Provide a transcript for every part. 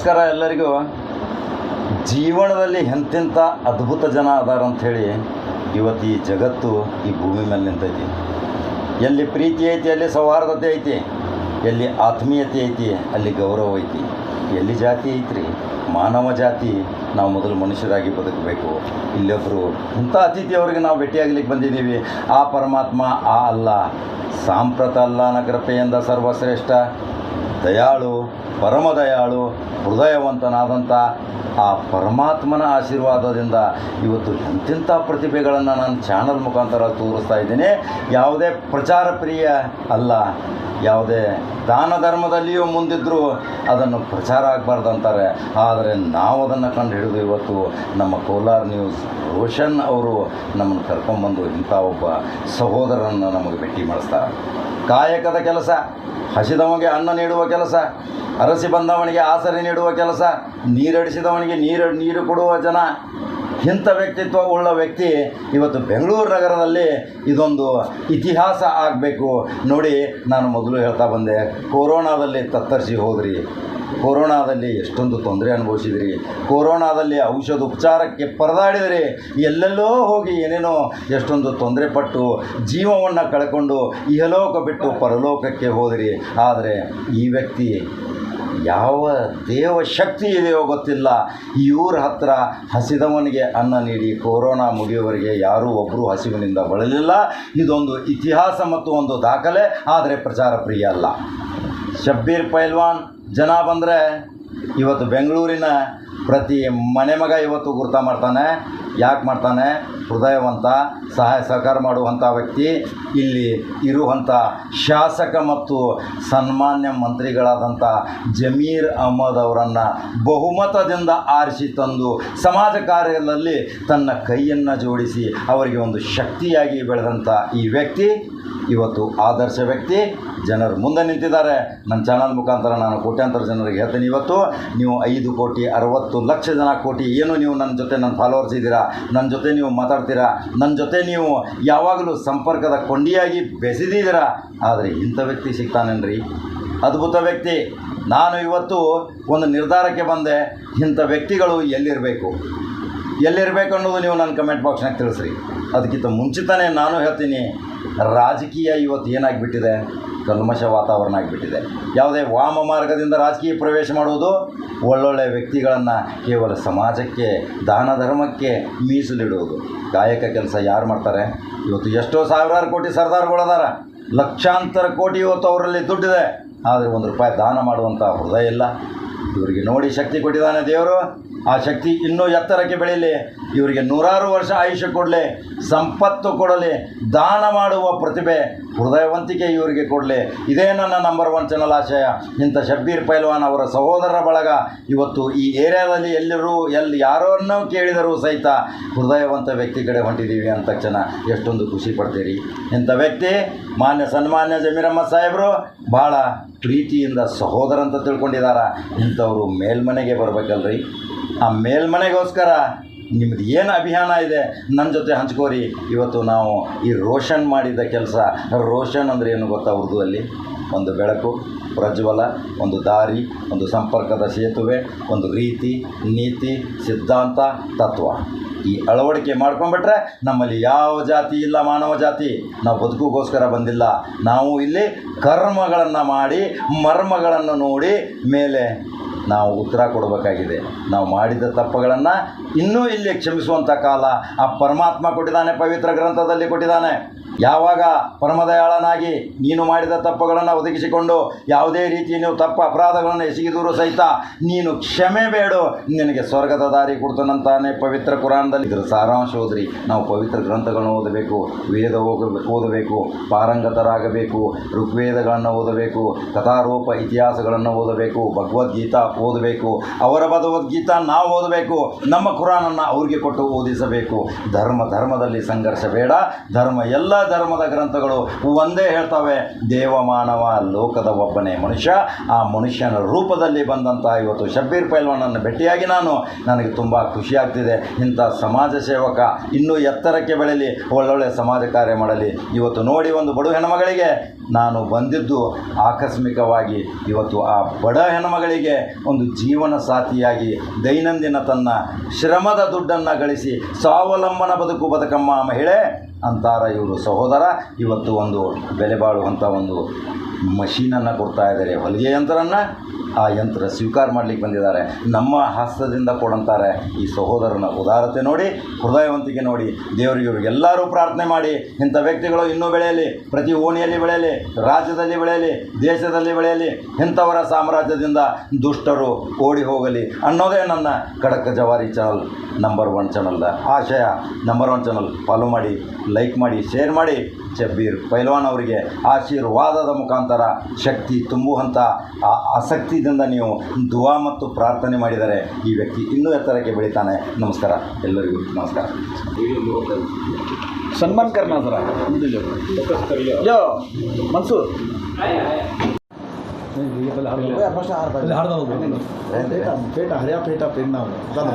ನಮಸ್ಕಾರ ಎಲ್ಲರಿಗೂ. ಜೀವನದಲ್ಲಿ ಎಂತೆಂಥ ಅದ್ಭುತ ಜನ ಅದಾರ ಅಂಥೇಳಿ ಇವತ್ತು ಈ ಜಗತ್ತು ಈ ಭೂಮಿ ಮೇಲೆ ನಿಂತೈತಿ. ಎಲ್ಲಿ ಪ್ರೀತಿ ಐತಿ, ಅಲ್ಲಿ ಸೌಹಾರ್ದತೆ ಐತಿ, ಎಲ್ಲಿ ಆತ್ಮೀಯತೆ ಐತಿ, ಅಲ್ಲಿ ಗೌರವ ಐತಿ. ಎಲ್ಲಿ ಜಾತಿ ಐತ್ರಿ? ಮಾನವ ಜಾತಿ, ನಾವು ಮೊದಲು ಮನುಷ್ಯರಾಗಿ ಬದುಕಬೇಕು. ಇಲ್ಲೊಬ್ಬರು ಇಂಥ ಅತಿಥಿಯವ್ರಿಗೆ ನಾವು ಭೇಟಿಯಾಗಲಿಕ್ಕೆ ಬಂದಿದ್ದೀವಿ. ಆ ಪರಮಾತ್ಮ, ಆ ಅಲ್ಲ. ಸಾಂಪ್ರತ ಅಲ್ಲ ನಗರಪೆಯಿಂದ ಸರ್ವಶ್ರೇಷ್ಠ. ದಯಾಳು ಪರಮ ದಯಾಳು ಹೃದಯವಂತನಾದಂಥ ಆ ಪರಮಾತ್ಮನ ಆಶೀರ್ವಾದದಿಂದ ಇವತ್ತು ಎಂತೆಂಥ ಪ್ರತಿಭೆಗಳನ್ನು ನಾನು ಚಾನಲ್ ಮುಖಾಂತರ ತೋರಿಸ್ತಾ ಇದ್ದೀನಿ. ಯಾವುದೇ ಪ್ರಚಾರ ಪ್ರಿಯ ಅಲ್ಲ, ಯಾವುದೇ ದಾನ ಧರ್ಮದಲ್ಲಿಯೂ ಮುಂದಿದ್ದರೂ ಅದನ್ನು ಪ್ರಚಾರ ಆಗಬಾರ್ದು ಅಂತಾರೆ. ಆದರೆ ನಾವು ಅದನ್ನು ಕಂಡು ಹಿಡಿದು ಇವತ್ತು ನಮ್ಮ ಕೋಲಾರ ನ್ಯೂಸ್ ರೋಷನ್ ಅವರು ನಮ್ಮನ್ನು ಕರ್ಕೊಂಬಂದು ಇಂಥ ಒಬ್ಬ ಸಹೋದರನನ್ನು ನಮಗೆ ಭೇಟಿ ಮಾಡಿಸ್ತಾರೆ. ಕಾಯಕದ ಕೆಲಸ, ಹಸಿದವನಿಗೆ ಅನ್ನ ನೀಡುವ ಕೆಲಸ ಅರಸಿ ಬಂದವನಿಗೆ ಆಸರೆ ನೀಡುವ ಕೆಲಸ, ನೀರಡಿಸಿದವನಿಗೆ ನೀರು ನೀರು ಕೊಡುವ ಜನ. ಇಂಥ ವ್ಯಕ್ತಿತ್ವ ಉಳ್ಳ ವ್ಯಕ್ತಿ ಇವತ್ತು ಬೆಂಗಳೂರು ನಗರದಲ್ಲಿ ಇದೊಂದು ಇತಿಹಾಸ ಆಗಬೇಕು. ನೋಡಿ, ನಾನು ಮೊದಲು ಹೇಳ್ತಾ ಬಂದೆ, ಕೊರೋನಾದಲ್ಲಿ ತತ್ತರಿಸಿ ಹೋದ್ರಿ. ಕೊರೋನಾದಲ್ಲಿ ಎಷ್ಟೊಂದು ತೊಂದರೆ ಅನುಭವಿಸಿದ್ರಿ. ಕೊರೋನಾದಲ್ಲಿ ಔಷಧ ಉಪಚಾರಕ್ಕೆ ಪರದಾಡಿದರೆ. ಎಲ್ಲೆಲ್ಲೋ ಹೋಗಿ ಏನೇನೋ ಎಷ್ಟೊಂದು ತೊಂದರೆ ಪಟ್ಟು ಜೀವವನ್ನು ಕಳ್ಕೊಂಡು ಇಹಲೋಕ ಬಿಟ್ಟು ಪರಲೋಕಕ್ಕೆ ಹೋದಿರಿ. ಆದರೆ ಈ ವ್ಯಕ್ತಿ ಯಾವ ದೇವ ಶಕ್ತಿ ಇದೆಯೋ ಗೊತ್ತಿಲ್ಲ. ಇವ್ರ ಹತ್ರ ಹಸಿದವನಿಗೆ ಅನ್ನ ನೀಡಿ ಕೊರೋನಾ ಮುಗಿಯುವವರೆಗೆ ಯಾರೂ ಒಬ್ಬರು ಹಸಿವಿನಿಂದ ಬಳಲಿಲ್ಲ. ಇದೊಂದು ಇತಿಹಾಸ ಮತ್ತು ಒಂದು ದಾಖಲೆ, ಆದರೆ ಪ್ರಚಾರ ಪ್ರಿಯ ಅಲ್ಲ. ಶಬ್ಬೀರ್ ಪೈಲ್ವಾನ್, ಜನ ಬಂದರೆ ಇವತ್ತು ಬೆಂಗಳೂರಿನ ಪ್ರತಿ ಮನೆ ಮಗ ಇವತ್ತು ಗುರುತ ಮಾಡ್ತಾನೆ. ಯಾಕೆ ಮಾಡ್ತಾನೆ? ಹೃದಯವಂತ, ಸಹಾಯ ಸಹಕಾರ ಮಾಡುವಂಥ ವ್ಯಕ್ತಿ, ಇಲ್ಲಿ ಇರುವಂಥ ಶಾಸಕ ಮತ್ತು ಸನ್ಮಾನ್ಯ ಮಂತ್ರಿಗಳಾದಂಥ ಜಮೀರ್ ಅಹಮದ್ ಅವರನ್ನು ಬಹುಮತದಿಂದ ಆರಿಸಿ ತಂದು ಸಮಾಜ ಕಾರ್ಯದಲ್ಲಿ ತನ್ನ ಕೈಯನ್ನು ಜೋಡಿಸಿ ಅವರಿಗೆ ಒಂದು ಶಕ್ತಿಯಾಗಿ ಬೆಳೆದಂಥ ಈ ವ್ಯಕ್ತಿ, ಇವತ್ತು ಆದರ್ಶ ವ್ಯಕ್ತಿ. ಜನರು ಮುಂದೆ ನಿಂತಿದ್ದಾರೆ. ನನ್ನ ಚಾನಲ್ ಮುಖಾಂತರ ನಾನು ಕೋಟ್ಯಾಂತರ ಜನರಿಗೆ ಹೇಳ್ತೀನಿ. ಇವತ್ತು ನೀವು ಐದು ಕೋಟಿ, ಅರವತ್ತು ಲಕ್ಷ ಜನ ಕೋಟಿ ಏನು ನೀವು ನನ್ನ ಜೊತೆ ನನ್ನ ಫಾಲೋವರ್ಸ್ ಇದ್ದೀರಾ? ನನ್ನ ಜೊತೆ ನೀವು ಮಾತಾಡ್ತೀರಾ? ನನ್ನ ಜೊತೆ ನೀವು ಯಾವಾಗಲೂ ಸಂಪರ್ಕದ ಕೊಂಡಿಯಾಗಿ ಬೆಸೆದಿದ್ದೀರಾ? ಆದರೆ ಇಂಥ ವ್ಯಕ್ತಿ ಸಿಗ್ತಾನೇನ್ರಿ? ಅದ್ಭುತ ವ್ಯಕ್ತಿ. ನಾನು ಇವತ್ತು ಒಂದು ನಿರ್ಧಾರಕ್ಕೆ ಬಂದೆ. ಇಂಥ ವ್ಯಕ್ತಿಗಳು ಎಲ್ಲಿರಬೇಕು? ಎಲ್ಲಿರಬೇಕು ಅನ್ನೋದು ನೀವು ನನ್ನ ಕಮೆಂಟ್ ಬಾಕ್ಸ್ನಾಗ ತಿಳಿಸ್ರಿ. ಅದಕ್ಕಿಂತ ಮುಂಚಿತನೇ ನಾನು ಹೇಳ್ತೀನಿ, ರಾಜಕೀಯ ಇವತ್ತು ಏನಾಗಿಬಿಟ್ಟಿದೆ? ಕಲ್ಮಶ ವಾತಾವರಣ ಆಗಿಬಿಟ್ಟಿದೆ. ಯಾವುದೇ ವಾಮ ಮಾರ್ಗದಿಂದ ರಾಜಕೀಯ ಪ್ರವೇಶ ಮಾಡುವುದು ಒಳ್ಳೊಳ್ಳೆ ವ್ಯಕ್ತಿಗಳನ್ನು ಕೇವಲ ಸಮಾಜಕ್ಕೆ, ದಾನ ಧರ್ಮಕ್ಕೆ ಮೀಸಲಿಡುವುದು. ಗಾಯಕ ಕೆಲಸ ಯಾರು ಮಾಡ್ತಾರೆ? ಇವತ್ತು ಎಷ್ಟೋ ಸಾವಿರಾರು ಕೋಟಿ ಸರ್ದಾರ್ಗಳದಾರ. ಲಕ್ಷಾಂತರ ಕೋಟಿ ಇವತ್ತು ಅವರಲ್ಲಿ ದುಡ್ಡಿದೆ. ಆದರೆ ಒಂದು ರೂಪಾಯಿ ದಾನ ಮಾಡುವಂಥ ಹೃದಯ ಇಲ್ಲ. ಇವರಿಗೆ ನೋಡಿ ಶಕ್ತಿ ಕೊಟ್ಟಿದ್ದಾನೆ ದೇವರು. ಆ ಶಕ್ತಿ ಇನ್ನೂ ಎತ್ತರಕ್ಕೆ ಬೆಳೀಲಿ. ಇವರಿಗೆ ನೂರಾರು ವರ್ಷ ಆಯುಷ್ಯ ಕೊಡಲಿ, ಸಂಪತ್ತು ಕೊಡಲಿ, ದಾನ ಮಾಡುವ ಪ್ರತಿಭೆ, ಹೃದಯವಂತಿಕೆ ಇವರಿಗೆ ಕೊಡಲಿ. ಇದೇ ನನ್ನ ನಂಬರ್ ಒನ್ ಚಾನಲ್ ಆಶಯ. ಇಂಥ ಶಬ್ಬೀರ್ ಪೈಲ್ವಾನ್ ಅವರ ಸಹೋದರರ ಬಳಗ ಇವತ್ತು ಈ ಏರಿಯಾದಲ್ಲಿ ಎಲ್ಲರೂ, ಎಲ್ಲಿ ಯಾರನ್ನೂ ಕೇಳಿದರೂ ಸಹಿತ ಹೃದಯವಂತ ವ್ಯಕ್ತಿ ಕಡೆ ಹೊಂಟಿದ್ದೀವಿ ಅಂದ ತಕ್ಷಣ ಎಷ್ಟೊಂದು ಖುಷಿ ಪಡ್ತೀರಿ. ಇಂಥ ವ್ಯಕ್ತಿ ಮಾನ್ಯ ಸನ್ಮಾನ್ಯ ಜಮೀರಮ್ಮ ಸಾಹೇಬರು ಭಾಳ ಪ್ರೀತಿಯಿಂದ ಸಹೋದರ ಅಂತ ತಿಳ್ಕೊಂಡಿದ್ದಾರೆ ಇಂಥವರು ಮೇಲ್ಮನೆಗೆ ಬರಬೇಕಲ್ರಿ. ಆ ಮೇಲ್ಮನೆಗೋಸ್ಕರ ನಿಮ್ಮದು ಏನು ಅಭಿಯಾನ ಇದೆ? ನನ್ನ ಜೊತೆ ಹಂಚ್ಕೋರಿ. ಇವತ್ತು ನಾವು ಈ ರೋಷನ್ ಮಾಡಿದ ಕೆಲಸ. ರೋಷನ್ ಅಂದರೆ ಏನು ಗೊತ್ತಾ ಉರ್ದುವಲ್ಲಿ ಒಂದು ಬೆಳಕು, ಪ್ರಜ್ವಲ, ಒಂದು ದಾರಿ, ಒಂದು ಸಂಪರ್ಕದ ಸೇತುವೆ, ಒಂದು ರೀತಿ, ನೀತಿ, ಸಿದ್ಧಾಂತ, ತತ್ವ. ಈ ಅಳವಡಿಕೆ ಮಾಡ್ಕೊಂಡ್ಬಿಟ್ರೆ ನಮ್ಮಲ್ಲಿ ಯಾವ ಜಾತಿ ಇಲ್ಲ ಮಾನವ ಜಾತಿ. ನಾವು ಬದುಕುಗೋಸ್ಕರ ಬಂದಿಲ್ಲ. ನಾವು ಇಲ್ಲಿ ಕರ್ಮಗಳನ್ನು ಮಾಡಿ, ಮರ್ಮಗಳನ್ನು ನೋಡಿ, ಮೇಲೆ ನಾವು ಉತ್ತರ ಕೊಡಬೇಕಾಗಿದೆ. ನಾವು ಮಾಡಿದ ತಪ್ಪುಗಳನ್ನು ಇನ್ನೂ ಇಲ್ಲಿ ಕ್ಷಮಿಸುವಂಥ ಕಾಲ ಆ ಪರಮಾತ್ಮ ಕೊಟ್ಟಿದ್ದಾನೆ ಪವಿತ್ರ ಗ್ರಂಥದಲ್ಲಿ ಕೊಟ್ಟಿದ್ದಾನೆ. ಯಾವಾಗ ಪರಮದಯಾಳನಾಗಿ ನೀನು ಮಾಡಿದ ತಪ್ಪುಗಳನ್ನು ಒದಗಿಸಿಕೊಂಡು ಯಾವುದೇ ರೀತಿ ನೀವು ತಪ್ಪು ಅಪರಾಧಗಳನ್ನು ಎಸಗಿದರೂ ಸಹಿತ ನೀನು ಕ್ಷಮೆ ಬೇಡು. ನಿನಗೆ ಸ್ವರ್ಗದ ದಾರಿ ಕೊಡ್ತಾನಂತಾನೆ ಪವಿತ್ರ ಕುರಾನ್ದಲ್ಲಿ ಇದರ ಸಾರಾಂಶ ಓದ್ರಿ. ನಾವು ಪವಿತ್ರ ಗ್ರಂಥಗಳನ್ನು ಓದಬೇಕು, ವೇದ ಓದಬೇಕು, ಪಾರಂಗತರಾಗಬೇಕು, ಋಗ್ವೇದಗಳನ್ನು ಓದಬೇಕು, ಕಥಾರೂಪ ಇತಿಹಾಸಗಳನ್ನು ಓದಬೇಕು, ಭಗವದ್ಗೀತಾ ಓದಬೇಕು, ಅವರ ಭಗವದ್ಗೀತಾ ನಾವು ಓದಬೇಕು, ನಮ್ಮ ಕುರಾನನ್ನು ಅವ್ರಿಗೆ ಕೊಟ್ಟು ಓದಿಸಬೇಕು. ಧರ್ಮ ಧರ್ಮದಲ್ಲಿ ಸಂಘರ್ಷ ಬೇಡ, ಧರ್ಮ ಎಲ್ಲ ಧರ್ಮದ ಗ್ರಂಥಗಳು ಒಂದೇ ಹೇಳ್ತವೆ ದೇವಮಾನವ ಲೋಕದ ಒಬ್ಬನೇ ಮನುಷ್ಯ. ಆ ಮನುಷ್ಯನ ರೂಪದಲ್ಲಿ ಬಂದಂಥ ಇವತ್ತು ಶಬ್ಬೀರ್ ಪೈಲ್ವಾನನ್ನು ಭೇಟಿಯಾಗಿ ನಾನು ನನಗೆ ತುಂಬ ಖುಷಿಯಾಗ್ತಿದೆ ಇಂಥ ಸಮಾಜ ಸೇವಕ ಇನ್ನೂ ಎತ್ತರಕ್ಕೆ ಬೆಳೆಯಲಿ ಒಳ್ಳೊಳ್ಳೆ ಸಮಾಜ ಕಾರ್ಯ ಮಾಡಲಿ. ಇವತ್ತು ನೋಡಿ ಒಂದು ಬಡ ಹೆಣ್ಮಗಳಿಗೆ ನಾನು ಬಂದಿದ್ದು ಆಕಸ್ಮಿಕವಾಗಿ. ಇವತ್ತು ಆ ಬಡ ಹೆಣ್ಮಗಳಿಗೆ ಒಂದು ಜೀವನ ಸಾಥಿಯಾಗಿ, ದೈನಂದಿನ ತನ್ನ ಶ್ರಮದ ದುಡ್ಡನ್ನು ಗಳಿಸಿ, ಸ್ವಾವಲಂಬನ ಬದುಕು ಬದುಕಮ್ಮ ಮಹಿಳೆ. ಅಂತಾರ ಇವರು ಸಹೋದರ. ಇವತ್ತು ಒಂದು ಬೆಲೆ ಬಾಳುವಂಥ ಒಂದು ಮಷೀನನ್ನು ಕೊಡ್ತಾ ಇದ್ದಾರೆ. ಹೊಲಿಗೆ ಯಂತ್ರವನ್ನು ಆ ಯಂತ್ರ ಸ್ವೀಕಾರ ಮಾಡಲಿಕ್ಕೆ ಬಂದಿದ್ದಾರೆ. ನಮ್ಮ ಹಸ್ತದಿಂದ ಕೊಡಂತಾರೆ ಈ ಸಹೋದರನ ಉದಾರತೆ ನೋಡಿ, ಹೃದಯವಂತಿಕೆ ನೋಡಿ, ದೇವರಿಗೆ ಇವರಿಗೆಲ್ಲರೂ ಪ್ರಾರ್ಥನೆ ಮಾಡಿ, ಇಂಥ ವ್ಯಕ್ತಿಗಳು ಇನ್ನೂ ಬೆಳೆಯಲಿ, ಪ್ರತಿ ಓಣಿಯಲ್ಲಿ ಬೆಳೆಯಲಿ, ರಾಜ್ಯದಲ್ಲಿ ಬೆಳೆಯಲಿ, ದೇಶದಲ್ಲಿ ಬೆಳೆಯಲಿ, ಇಂಥವರ ಸಾಮ್ರಾಜ್ಯದಿಂದ ದುಷ್ಟರು ಓಡಿ ಹೋಗಲಿ ಅನ್ನೋದೇ ನನ್ನ ಖಡಕ್ ಜವಾರಿ ಚಾನಲ್ ನಂಬರ್ ಒನ್ ಚಾನಲ್ದ ಆಶಯ. ನಂಬರ್ ಒನ್ ಚಾನಲ್ ಫಾಲೋ ಮಾಡಿ ಲೈಕ್ ಮಾಡಿ ಶೇರ್ ಮಾಡಿ. ಜಬೀರ್ ಪೈಲ್ವಾನ್ ಅವರಿಗೆ ಆಶೀರ್ವಾದದ ಮುಖಾಂತರ ಶಕ್ತಿ ತುಂಬುವಂಥ ಆಸಕ್ತಿಯಿಂದ ನೀವು ದುವಾ ಮತ್ತು ಪ್ರಾರ್ಥನೆ ಮಾಡಿದರೆ ಈ ವ್ಯಕ್ತಿ ಇನ್ನೂ ಎತ್ತರಕ್ಕೆ ಬೆಳಿತಾನೆ. ನಮಸ್ಕಾರ. ಎಲ್ಲರಿಗೂ ನಮಸ್ಕಾರ. ಸನ್ಮಾನ್ ಕರ್ನಾ ಯೋ ಮನ್ಸೂರ್. ಪೇಟ ಪೇಟ ಪೇಟ್ ನಾವು ತನ್ನ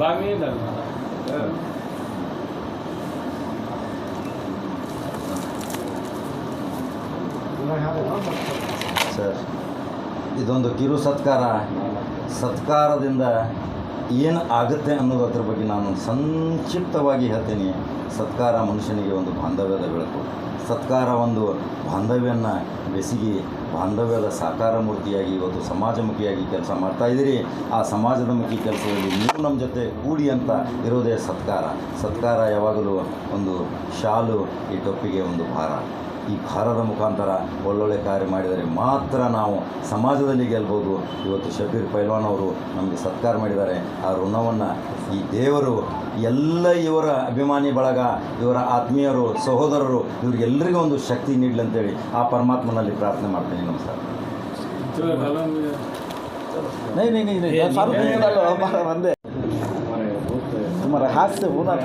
ಬಾವಿ ಸರ್ ಇದೊಂದು ಕಿರು ಸತ್ಕಾರ. ಸತ್ಕಾರದಿಂದ ಏನು ಆಗುತ್ತೆ ಅನ್ನೋದದ್ರ ಬಗ್ಗೆ ನಾನು ಸಂಕ್ಷಿಪ್ತವಾಗಿ ಹೇಳ್ತೀನಿ. ಸತ್ಕಾರ ಮನುಷ್ಯನಿಗೆ ಒಂದು ಬಾಂಧವ್ಯದ ಬೆಳಕು. ಸತ್ಕಾರ ಒಂದು ಬಾಂಧವ್ಯನ ಬೆಸಿಗೆ, ಬಾಂಧವ್ಯದ ಸಾಕಾರ ಮೂರ್ತಿಯಾಗಿ ಇವತ್ತು ಸಮಾಜಮುಖಿಯಾಗಿ ಕೆಲಸ ಮಾಡ್ತಾ ಇದ್ದೀರಿ. ಆ ಸಮಾಜದ ಮುಖಿ ಕೆಲಸದಲ್ಲಿ ನೀವು ನಮ್ಮ ಜೊತೆ ಕೂಡಿ ಅಂತ ಇರೋದೇ ಸತ್ಕಾರ. ಸತ್ಕಾರ ಯಾವಾಗಲೂ ಒಂದು ಶಾಲು, ಈ ಟೊಪ್ಪಿಗೆ ಒಂದು ಭಾರ. ಈ ಭಾರದ ಮುಖಾಂತರ ಒಳ್ಳೊಳ್ಳೆ ಕಾರ್ಯ ಮಾಡಿದರೆ ಮಾತ್ರ ನಾವು ಸಮಾಜದಲ್ಲಿ ಗೆಲ್ಬೋದು. ಇವತ್ತು ಶಬೀರ್ ಪೈಲ್ವಾನ್ ಅವರು ನಮಗೆ ಸತ್ಕಾರ ಮಾಡಿದ್ದಾರೆ. ಆ ಋಣವನ್ನು ಈ ದೇವರು ಎಲ್ಲ ಇವರ ಅಭಿಮಾನಿ ಬಳಗ ಇವರ ಆತ್ಮೀಯರು ಸಹೋದರರು ಇವರಿಗೆಲ್ಲರಿಗೂ ಒಂದು ಶಕ್ತಿ ನೀಡಲಿ ಅಂತೇಳಿ ಆ ಪರಮಾತ್ಮನಲ್ಲಿ ಪ್ರಾರ್ಥನೆ ಮಾಡ್ತೀನಿ. ನಮಸ್ಕಾರ. ಒಂದೇ ಹಾಸ್ಯ ಹೋರಾಟ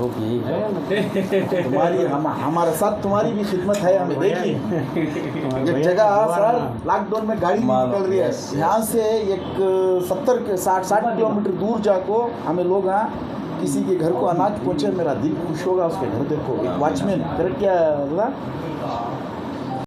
नहीं यही है? तुम्हारी हम हमारे साथ तुम्हारी भी खिदमत है हमें देखिए। एक जगह सर लॉकडाउन में गाड़ी नहीं निकल रही है। यहाँ से एक सत्तर साठ साठ किलोमीटर दूर जाको हमें लोग हैं किसी के घर को अनाज पहुँचे मेरा दिल खुश होगा उसके घर देखो। एक वॉचमैन करेक्ट क्या